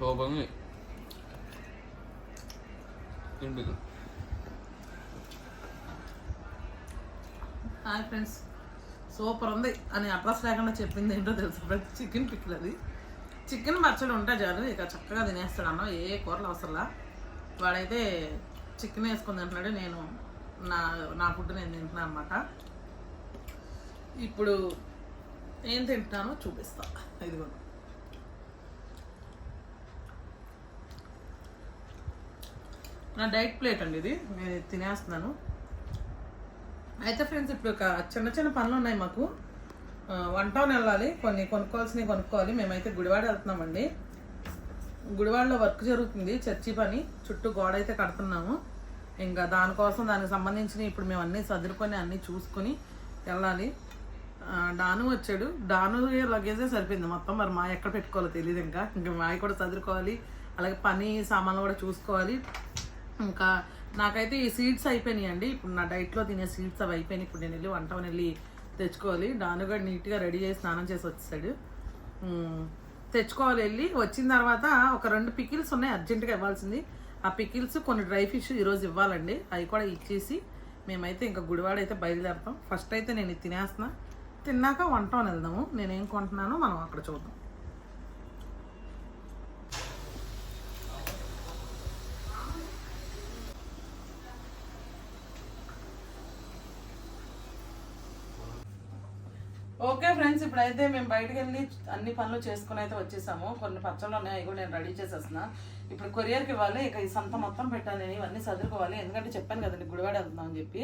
సూపర్గా ఇంటికి hi friends. Super ఉంది. అని అడ్రస్ లేకుండా చెప్పింది ఏంటో తెలుసు ఫ్రెండ్స్? చికెన్ పిక్కిల్ అది. చికెన్ పచ్చడి ఉంటే చాలు. ఇక చక్కగా తినేస్తాడు అన్న. ఏ కూరలు అవసరంలా వాడైతే చికెన్ వేసుకొని తింటున్నాడు. నేను నా నా ఫుడ్ నేను తింటున్నాను అనమాట ఇప్పుడు ఏం తింటున్నానో చూపిస్తా. ఇదిగో నా డైట్ ప్లేట్ అండి ఇది. నేను తినేస్తున్నాను. అయితే ఫ్రెండ్స్ ఇప్పుడు ఒక చిన్న చిన్న పనులు ఉన్నాయి మాకు. వన్ టౌన్ వెళ్ళాలి. కొన్ని కొనుక్కోవాల్సినవి కొనుక్కోవాలి. మేమైతే గుడివాడ వెళ్తున్నామండి. గుడివాడలో వర్క్ జరుగుతుంది చర్చి పని. చుట్టూ గోడ అయితే కడుతున్నాము. ఇంకా దానికోసం దానికి సంబంధించిన ఇప్పుడు మేము అన్నీ సదురుకొని అన్నీ చూసుకొని వెళ్ళాలి. డాను వచ్చాడు. డాను లగేజే సరిపోయింది మొత్తం. మరి మా ఎక్కడ పెట్టుకోవాలో తెలియదు ఇంకా. ఇంకా మావి కూడా చదువుకోవాలి అలాగే పని సామాన్లు కూడా చూసుకోవాలి. ఇంకా నాకైతే ఈ సీడ్స్ అయిపోయినాయి అండి ఇప్పుడు నా డైట్లో తినే సీడ్స్ అవి అయిపోయినాయి. ఇప్పుడు నేను వెళ్ళి వంట వెళ్ళి తెచ్చుకోవాలి. డానుగా నీట్గా రెడీ చేసి స్నానం చేసి వచ్చేసాడు. తెచ్చుకోవాలి వెళ్ళి. వచ్చిన తర్వాత ఒక రెండు పికిల్స్ ఉన్నాయి. అర్జెంటుగా ఇవ్వాల్సింది. ఆ పికిల్స్ కొన్ని డ్రై ఫిష్ ఈరోజు ఇవ్వాలండి. అవి కూడా ఇచ్చేసి మేమైతే ఇంకా గుడివాడ అయితే బయలుదేరుతాం. ఫస్ట్ అయితే నేను తినేస్తున్నా. తిన్నాక వంట వెళ్దాము. నేనేం కొంటున్నానో మనం అక్కడ చూద్దాం. ఓకే ఫ్రెండ్స్ ఇప్పుడైతే మేము బయటకు వెళ్ళి అన్ని పనులు చేసుకుని అయితే వచ్చేసాము. కొన్ని పచ్చళ్ళు ఉన్నాయి కూడా నేను రెడీ చేసేస్తున్నా. ఇప్పుడు కొరియర్కి ఇవ్వాలి ఇక ఈ సంత మొత్తం పెట్టాలి ఇవన్నీ చదువుకోవాలి ఎందుకంటే చెప్పాను కదండి గుడివాడ వెళ్తున్నాం అని చెప్పి.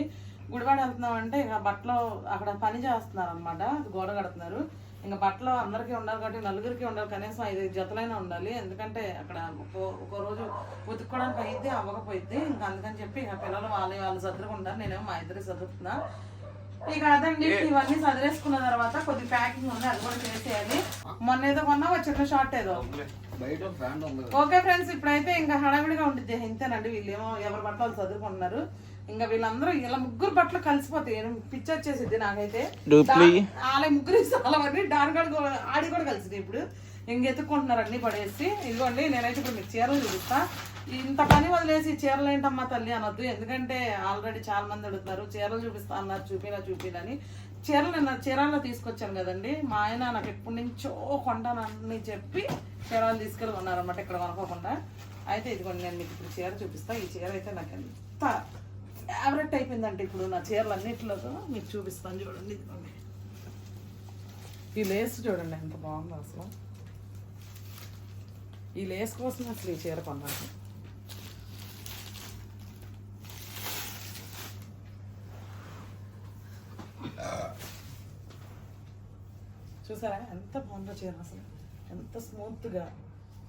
గుడివాడ వెళ్తున్నాం అంటే ఇక బట్టలు అక్కడ పని చేస్తున్నారు అనమాట గోడ కడుతున్నారు. ఇంకా బట్టలు అందరికీ ఉండాలి కాబట్టి నలుగురికి ఉండాలి కనీసం ఐదు జతలైనా ఉండాలి. ఎందుకంటే అక్కడ ఒక్కో రోజు ఉతుక్కోవడానికి అయితే అవ్వకపోయింది ఇంకా అందుకని చెప్పి ఇక పిల్లలు వాళ్ళు వాళ్ళు చదువుకుంటారు నేనేమో మా ఇద్దరికి చదువుతున్నా ఇక అదండి ఇవన్నీ చదివేసుకున్న తర్వాత కొద్ది ప్యాకింగ్ ఉంది అది కూడా చేసేయాలి. మొన్న ఏదో కొన్నా చిన్న షార్ట్ ఏదో. బయట ఫ్యాన్ ఉంది ఓకే ఫ్రెండ్స్ ఇప్పుడైతే ఇంకా హడావిడిగా ఉంటుంది ఇంతేనండి వీళ్ళేమో ఎవరి బట్టలు చదువుకుంటున్నారు ఇంకా వీళ్ళందరూ ఇలా ముగ్గురు బట్టలు కలిసిపోతాయి. పిచ్చి వచ్చేసింది నాకైతే. వాళ్ళ ముగ్గురు వాళ్ళవన్నీ డాన్గాడు కూడా- ఆడి కూడా కలిసింది ఇప్పుడు. ఇంక ఎత్తుక్కుంటున్నారు అన్ని పడేసి. ఇదిగోండి నేనైతే ఇప్పుడు మీకు చీరలు చూపిస్తా. ఇంత పని వదిలేసి చీరలు ఏంటమ్మా తల్లి అనొద్దు. ఎందుకంటే ఆల్రెడీ చాలా మంది అడుగుతున్నారు చీరలు చూపిస్తా అన్నారు చూపినా చూపినని చీరలు నిన్న చీరాల్లో తీసుకొచ్చాను కదండి. మా ఆయన నాకు ఎప్పటి నుంచో కొంటానని చెప్పి చీరాలు తీసుకెళ్ళి ఉన్నారనమాట ఇక్కడ కొనుక్కోకుండా అయితే ఇదిగోండి నేను మీకు ఇప్పుడు చీర చూపిస్తా. ఈ చీర అయితే నాకు ఎంత ఫేవరెట్ అయిపోయిందంటే ఇప్పుడు నా చీరలు అన్నింటిలో మీకు చూపిస్తాను చూడండి ఇదిగోండి. ఈ లేస్ చూడండి ఎంత బాగుందో అసలు. ఈ లేస్ కోసం అసలు ఈ చీర కొన్నాను. చూసారా? ఎంత బాగుందో చీర అసలు. ఎంత స్మూత్గా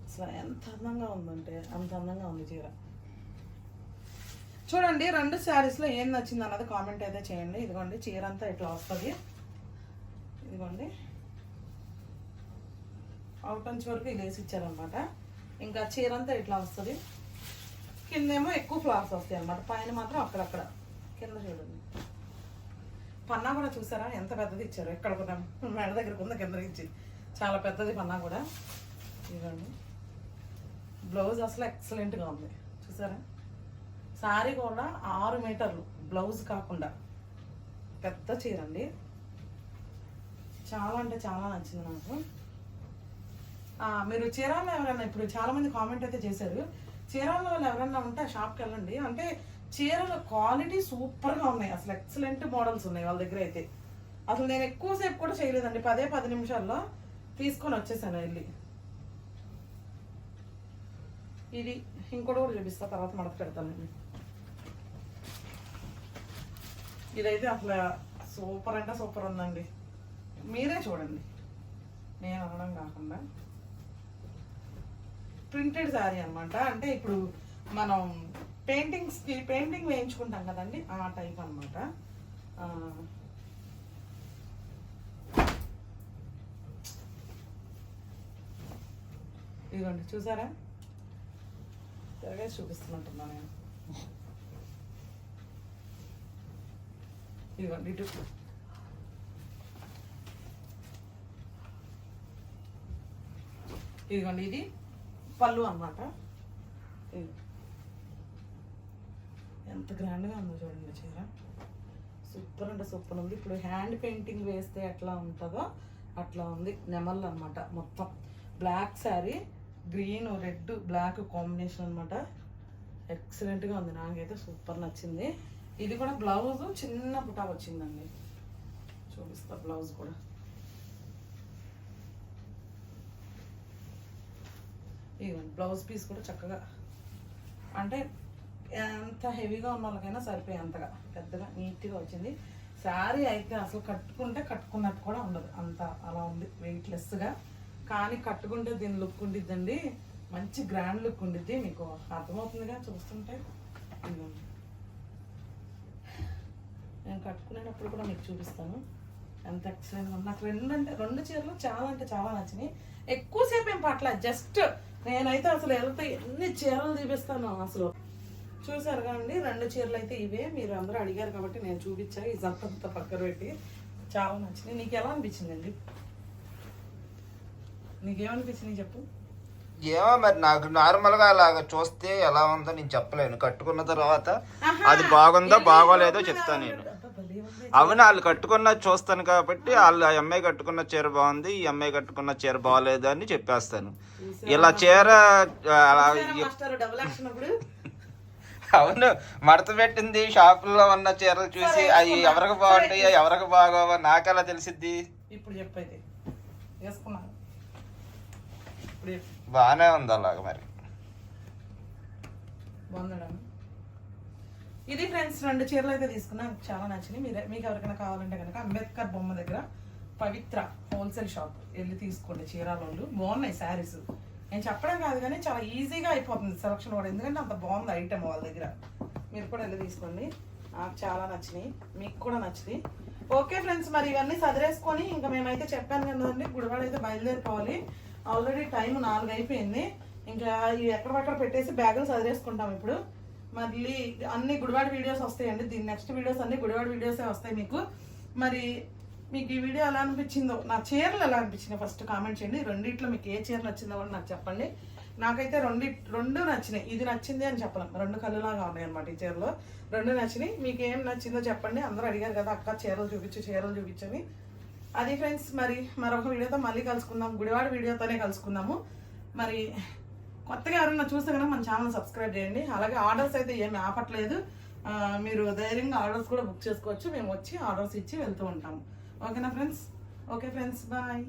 అసలు ఎంత అందంగా ఉందంటే అంత అందంగా ఉంది చీర. చూడండి రెండు శారీస్లో ఏం నచ్చింది అన్నది కామెంట్ అయితే చేయండి. ఇదిగోండి చీర అంతా ఇట్లా వస్తుంది. ఇదిగోండి. అవుట్ అంచ్ వరకు ఇది వేసి ఇచ్చారనమాట ఇంకా చీర అంతా ఇట్లా వస్తుంది. కిందేమో ఎక్కువ ఫ్లవర్స్ వస్తాయి అనమాట పైన మాత్రం అక్కడక్కడ. కింద చూడండి. పన్నా కూడా చూసారా? ఎంత పెద్దది ఇచ్చారు? ఎక్కడ కూడా మెడ దగ్గర ఉంది కింద ఇచ్చి చాలా పెద్దది పన్నా కూడా. ఇదండి బ్లౌజ్ అసలు ఎక్సలెంట్గా ఉంది. చూసారా? సారీ కూడా ఆరు మీటర్లు. బ్లౌజ్ కాకుండా. పెద్ద చీర అండి చాలా అంటే చాలా నచ్చింది నాకు. మీరు చీరాల్లో ఎవరైనా ఇప్పుడు చాలామంది కామెంట్ అయితే చేశారు. చీరాల్లో వాళ్ళు ఎవరైనా ఉంటే ఆ షాప్కి వెళ్ళండి. అంటే చీరల క్వాలిటీ సూపర్గా ఉన్నాయి. అసలు ఎక్సలెంట్ మోడల్స్ ఉన్నాయి వాళ్ళ దగ్గర అయితే. అసలు నేను ఎక్కువసేపు కూడా చేయలేదండి. పదే పది నిమిషాల్లో తీసుకొని వచ్చేసాను వెళ్ళి. ఇది ఇంకోటి కూడా చూపిస్తా తర్వాత మడత పెడతానండి ఇదైతే అసలు సూపర్ అంటే సూపర్ ఉందండి. మీరే చూడండి. నేను అనడం కాకుండా. ప్రింటెడ్ శారీ అన్నమాట. అంటే ఇప్పుడు మనం పెయింటింగ్స్కి పెయింటింగ్ వేయించుకుంటాం కదండి ఆ టైప్ అనమాట ఇదిగోండి చూసారా? త్వరగా చూపిస్తున్నట్టున్నా నేను. ఇదిగోండి ఇటు. ఇదిగోండి ఇది పళ్ళు అనమాట ఎంత గ్రాండ్గా ఉందో చూడండి చీర. సూపర్ అంటే సూపర్ ఉంది. ఇప్పుడు హ్యాండ్ పెయింటింగ్ వేస్తే ఎట్లా ఉంటుందో అట్లా ఉంది. నెమళ్ళు అనమాట మొత్తం. Black sari green red black combination అనమాట ఎక్సలెంట్గా ఉంది. నాకైతే సూపర్ నచ్చింది. ఇది కూడా బ్లౌజ్ చిన్న పుటా వచ్చిందండి. చూపిస్తా బ్లౌజ్ కూడా. ఇదిగోండి బ్లౌజ్ పీస్ కూడా చక్కగా. అంటే ఎంత హెవీగా ఉన్న వాళ్ళకైనా సరిపోయే అంతగా. పెద్దగా నీట్గా వచ్చింది. శారీ అయితే అసలు కట్టుకుంటే కట్టుకున్నట్టు కూడా ఉండదు. అంత అలా ఉంది. వెయిట్లెస్గా. కానీ కట్టుకుంటే దీని లుక్ ఉండిద్దండి. మంచి గ్రాండ్ లుక్ ఉండిద్ది. మీకు అర్థమవుతుందిగా చూస్తుంటే? నేను కట్టుకునేటప్పుడు కూడా మీకు చూపిస్తాను. ఎంత ఎక్సలెంట్ నాకు రెండు అంటే రెండు చీరలు చాలా అంటే చాలా నచ్చినాయి. ఎక్కువసేపు ఏం పట్ల జస్ట్ నేనైతే అసలు వెళ్తే ఎన్ని చీరలు చూపిస్తాను అసలు. చూసారు కదండి రెండు చీరలు అయితే ఇవే. మీరు అందరూ అడిగారు కాబట్టి నేను చూపించా. ఈ జంతంతా పక్కన పెట్టి చాలా నచ్చినాయి. నీకు ఎలా అనిపించిందండి నీకేమనిపించింది చెప్పు? ఏమో మరి నాకు నార్మల్గా అలాగ చూస్తే ఎలా ఉందో నేను చెప్పలేను. కట్టుకున్న తర్వాత అది బాగుందో బాగోలేదో చెప్తాను నేను. అవును వాళ్ళు కట్టుకున్న చూస్తాను కాబట్టి వాళ్ళు ఆ అమ్మాయి కట్టుకున్న చీర బాగుంది ఈ అమ్మాయి కట్టుకున్న చీర బాగోలేదు అని చెప్పేస్తాను. ఇలా చీర అవును మడత పెట్టింది షాపుల్లో ఉన్న చీరలు చూసి అవి ఎవరికి బాగుంటాయో ఎవరికి బాగోవో నాకెలా తెలిసిద్ది? ఇప్పుడు చెప్పైతే వేసుకున్నాను. బాగానే ఉంది అలాగ మరి. ఇది ఫ్రెండ్స్ రెండు చీరలు అయితే తీసుకున్నా. చాలా నచ్చినాయి మీరు మీకు ఎవరికైనా కావాలంటే కనుక అంబేద్కర్ బొమ్మ దగ్గర పవిత్ర హోల్సేల్ షాప్. వెళ్ళి తీసుకోండి చీరాల వాళ్ళు బాగున్నాయి శారీస్. నేను చెప్పడం కాదు కానీ చాలా ఈజీగా అయిపోతుంది సెలక్షన్ కూడా. ఎందుకంటే అంత బాగుంది ఐటమ్ వాళ్ళ దగ్గర. మీరు కూడా వెళ్ళి తీసుకోండి. నాకు చాలా నచ్చినాయి. మీకు కూడా నచ్చినాయి. ఓకే ఫ్రెండ్స్ మరి ఇవన్నీ సదిరేసుకొని ఇంకా మేమైతే చెప్పాను కదండి గుడివాడ అయితే బయలుదేరిపోవాలి. ఆల్రెడీ టైం నాలుగు అయిపోయింది. ఇంకా ఇవి ఎక్కడ పెట్టేసి బ్యాగులు సదిరేసుకుంటాం ఇప్పుడు. మళ్ళీ అన్ని గుడివాడ వీడియోస్ వస్తాయండి. దీని నెక్స్ట్ వీడియోస్ అన్ని గుడివాడ వీడియోసే వస్తాయి మీకు. మరి మీకు ఈ వీడియో ఎలా అనిపించిందో నా చీరలు ఎలా అనిపించినాయి? ఫస్ట్ కామెంట్ చేయండి. రెండిట్లో మీకు ఏ చీర నచ్చిందో కూడా నాకు చెప్పండి. నాకైతే రెండు రెండు నచ్చినాయి. ఇది నచ్చింది అని చెప్పలేం. రెండు కళ్ళులాగా ఉన్నాయి అనమాట ఈ చీరలో. రెండు నచ్చినాయి. మీకు ఏం నచ్చిందో చెప్పండి. అందరూ అడిగారు కదా అక్క చీరలు చూపించు చీరలు చూపించని. అది ఫ్రెండ్స్ మరి మరొక వీడియోతో మళ్ళీ కలుసుకుందాం. గుడివాడ వీడియోతోనే కలుసుకుందాము. మరి కొత్తగా ఎవరైనా చూస్తే కనుక మన ఛానల్ సబ్స్క్రైబ్ చేయండి. అలాగే ఆర్డర్స్ అయితే ఏమి ఆపట్లేదు. మీరు ధైర్యంగా ఆర్డర్స్ కూడా బుక్ చేసుకోవచ్చు. మేము వచ్చి ఆర్డర్స్ ఇచ్చి వెళ్తూ ఉంటాము. ఓకేనా ఫ్రెండ్స్ ఓకే ఫ్రెండ్స్ బాయ్